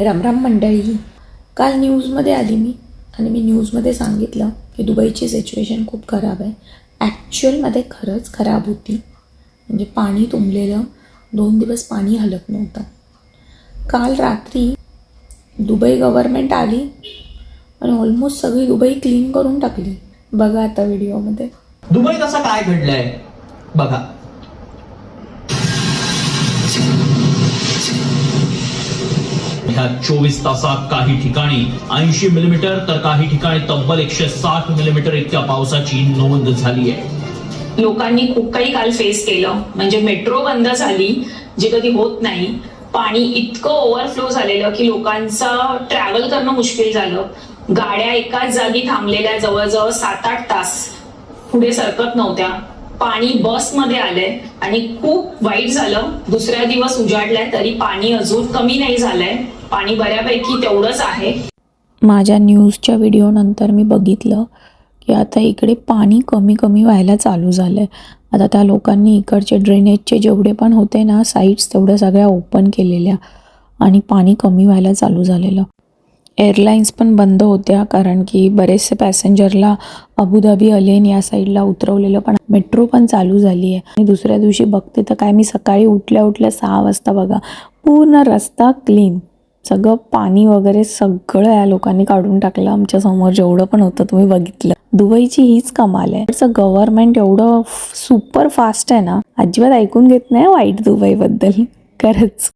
रामराम मंडळी. काल न्यूजमध्ये आली मी आणि मी न्यूजमध्ये सांगितलं की दुबईची सिच्युएशन खूप खराब आहे. ॲक्च्युअलमध्ये खरंच खराब होती. म्हणजे पाणी तुंबलेलं. दोन दिवस पाणी हलत नव्हतं. काल रात्री दुबई गव्हर्मेंट आली आणि ऑलमोस्ट सगळी दुबई क्लीन करून टाकली. बघा आता व्हिडिओमध्ये दुबईत असं काय घडलंय? बघा. सध्या चोवीस तासात काही ठिकाणी ऐंशी मिलीमीटर तर काही ठिकाणी तब्बल एकशे साठ मिलीमीटर इतक्या पावसाची नोंद झाली आहे. लोकांनी खूप काही काल फेस केलं. म्हणजे मेट्रो बंद झाली जे कधी होत नाही. पाणी इतकं ओव्हरफ्लो झालेलं की लोकांचं ट्रॅव्हल करणं मुश्किल झालं. गाड्या एकाच जागी थांबलेल्या जवळजवळ सात आठ तास पुढे सरकत नव्हत्या. पाणी बसमध्ये आलंय आणि खूप वाईट झालं. दुसऱ्या दिवस उजाडलाय तरी पाणी अजून कमी नाही झालंय. पाणी बऱ्यापैकी तेवढंच आहे. माझ्या न्यूजच्या व्हिडिओनंतर मी बघितलं की आता इकडे पाणी कमी कमी व्हायला चालू झालं आहे आता त्या लोकांनी इकडचे ड्रेनेजचे जेवढे पण होते ना साईट्स तेवढ्या सगळ्या ओपन केलेल्या आणि पाणी कमी व्हायला चालू झालेलं. एअरलाईन्स पण बंद होत्या कारण की बरेचसे पॅसेंजरला अबुधाबी अलेन या साईडला उतरवलेलं पण मेट्रो पण चालू झाली आहे आणि दुसऱ्या दिवशी बघते तर काय मी सकाळी उठल्या उठल्या सहा वाजता बघा पूर्ण रस्ता क्लीन सगळं पाणी वगैरे सगळं या लोकांनी काढून टाकलं. आमच्यासमोर जेवढं पण होतं तुम्ही बघितलं. दुबईची हीच कमाल आहे. गव्हर्नमेंट एवढं सुपर फास्ट आहे ना. अजिबात ऐकून घेत नाही वाईट दुबईबद्दल. खरंच.